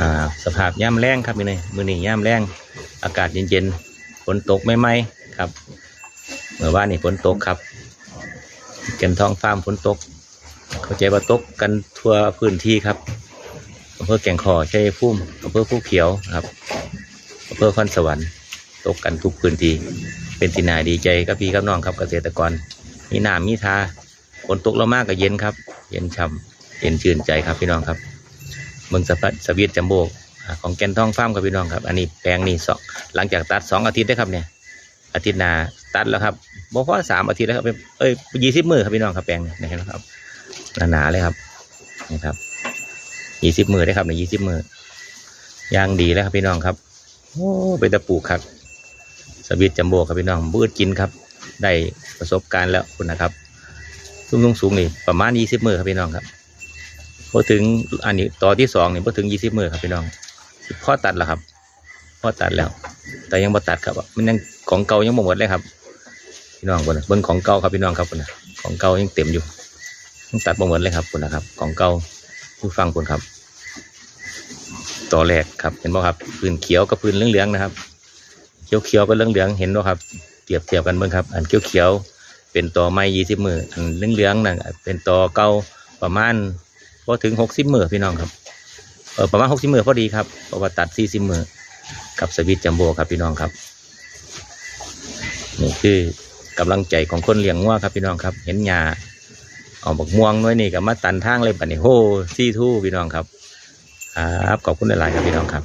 อ่าสภาพย่ำแรงครับมือนี้มือนี้ย่ำแรงอากาศเย็นๆฝนตกไม่ไหมครับเมื่อวานนี่ฝนตกครับเกันท้องฟาร์มฝนตก เข้าใจว่าตกกันทั่วพื้นที่ครับอำเภอแก่งคอชัยภูมิอำเภอผู้เขียวครับอำเภอคอนสวรรค์ตกกันทุกพื้นที่เป็นที่น่าดีใจกับพี่กับน้องครับเกษตรกร มีน้ำมีทาฝนตกลงมากก็เย็นครับ เย็นช่ำเย็นชื่นใจครับพี่น้องครับ เมืองสะพัดสวีทจัมโบอ่าของแกนทองฟาร์มครับพี่น้องครับ อันนี้แปลงนี่สองหลังจากตัดสองอาทิตย์ได้ครับเนี่ยอาทิตย์หน้าตัดแล้วครับบ่พอสามอาทิตย์แล้วครับเอ้ยยี่สิบมือครับพี่น้องครับแปลงนี่นะครับหนาๆเลยครับนี่ครับยี่สิบมือได้ครับในยี่สิบมือย่างดีแล้วครับพี่น้องครับโอ้เป็นตะปูครับสวิตจัมโบ้ครับพี่น้องบืดกินครับ ได้ประสบการณ์แล้วคุณนะครับสูงสูงสูงนี่ประมาณยี่สิบมือครับพี่น้องครับ พอถึงอันนี้ต่อที่สองนี่พอถึงยี่สิบมือครับพี่น้องพ่อตัดแล้วครับพ่อตัดแล้ว แต่ยังบ่ตัดครับมันยังของเก่ายังบ่หมดเลยครับ พี่น้องคนน่ะเบิ้งของเก่าครับพี่น้องครับคนน่ะของเก่ายังเต็มอยู่ยังตัดบ่หมดเลยครับคนนะครับ ของเก่าผู้ฟังคนครับ ต่อแรกครับเห็นบ่ครับพื้นเขียวกับพื้นเหลืองๆนะครับเขียวเขียวกับเหลืองเหลืองๆเห็นบ่ครับเทียบเทียบกันเบิ่งครับ อันเขียวเขียวเป็นต่อไม้ยี่สิบมืออันเหลืองเหลืองๆนั่นเป็นต่อเก่าประมาณ พอถึงหกสิบมือพี่น้องครับเออประมาณหกสิบมือพอดีครับเพราะว่าตัดสี่สิบมือกับสวิตจัมโบ้ครับพี่น้องครับนี่คือกำลังใจของคนเลี้ยงงัวครับพี่น้องครับ เห็นหญ้าออกบักม่วงน้อยนี่กับมาตันทางเลยปัดนี้โหซี่ทู่พี่น้องครับครับขอบคุณหลายๆครับพี่น้องครับ